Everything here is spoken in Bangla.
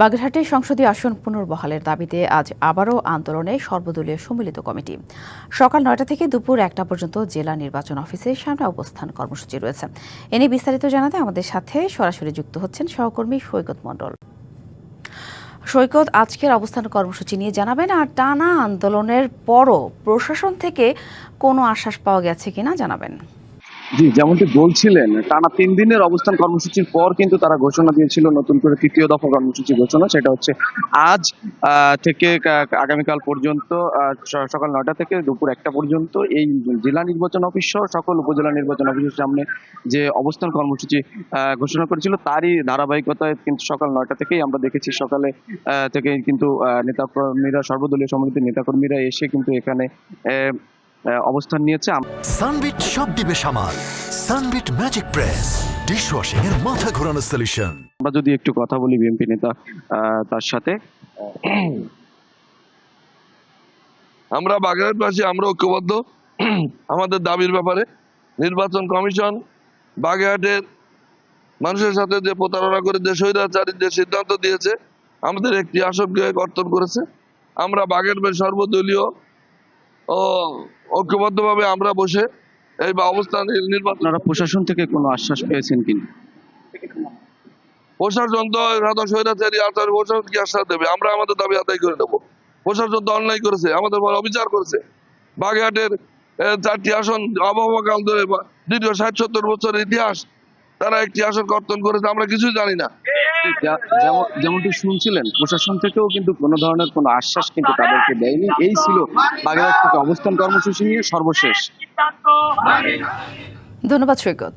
বাগেরহাটে সংসদীয় আসন পুনর্বহালের দাবিতে আজ আবারও আন্দোলনে সর্বদলীয় সম্মিলিত কমিটি। সকাল নয়টা থেকে দুপুর একটা পর্যন্ত জেলা নির্বাচন অফিসের সামনে অবস্থান কর্মসূচি রয়েছে। এ নিয়ে বিস্তারিত জানাতে আমাদের সাথে সরাসরি যুক্ত হচ্ছেন সহকর্মী সৈকত মণ্ডল। সৈকত, আজকের অবস্থান কর্মসূচি নিয়ে জানাবেন, আর টানা আন্দোলনের পরও প্রশাসন থেকে কোনো আশ্বাস পাওয়া গেছে কিনা জানাবেন। জি, যেমনটি বলছিলেন, টানা তিন দিনের অবস্থান কর্মসূচির পর কিন্তু তারা ঘোষণা দিয়েছিল নতুন করে তৃতীয় দফা কর্মসূচি ঘোষণা, সেটা হচ্ছে আজ থেকে আগামীকাল পর্যন্ত সকাল নয়টা থেকে দুপুর একটা পর্যন্ত এই জেলা নির্বাচন অফিস সহ সকল উপজেলা নির্বাচন অফিসের সামনে যে অবস্থান কর্মসূচি ঘোষণা করেছিল, তারই ধারাবাহিকতায় কিন্তু সকাল নয়টা থেকেই আমরা দেখেছি সকালে থেকে কিন্তু নেতাকর্মীরা সর্বদলীয় সমিতির নেতাকর্মীরা এসে কিন্তু এখানে অবস্থান নিয়েছে। সানবিট সব দিবে সামাল। Sunbit magic press. ডিশওয়াশিং এর মাথা ঘোরানো সলিউশন আমরা যদি একটু কথা বলি বিএনপি নেতা তার সাথে। আমরা বাগেরহাটবাসী আমরা ঐক্যবদ্ধ। আমাদের দাবির ব্যাপারে নির্বাচন কমিশন বাগেরহাটের মানুষের সাথে যে প্রতারণা করে যে স্বৈরাচারী যে সিদ্ধান্ত দিয়েছে আমাদের একটি আসনকে কর্তন করেছে। আমরা বাগেরহাট সর্বদলীয় ও ঐক্যবদ্ধভাবে আমরা বসে এই অবস্থান নির্বাচন প্রশাসন থেকে কোনো আশ্বাস পেয়েছেন কিনা? প্রশাসন তো সাধারণ স্বৈরাচারী আচার প্রশাসন কি আশ্বাস দেবে? আমরা আমাদের দাবি আদায় করে নেব। প্রশাসন তো অন্যায় করেছে আমাদের উপর অবিচার করেছে। বাগেরহাটের চারটি আসন আবহাওয়া কাল ধরে বা দীর্ঘ ষাট সত্তর বছরের ইতিহাস তারা একটি আসন কর্তন করেছে আমরা কিছুই জানি না। যেমনটি শুনছিলেন, প্রশাসন থেকেও কিন্তু কোনো ধরনের কোনো আশ্বাস কিন্তু তাদেরকে দেয়নি। এই ছিল বাগেরহাট থেকে অবস্থান কর্মসূচি নিয়ে সর্বশেষ। ধন্যবাদ সৈকত।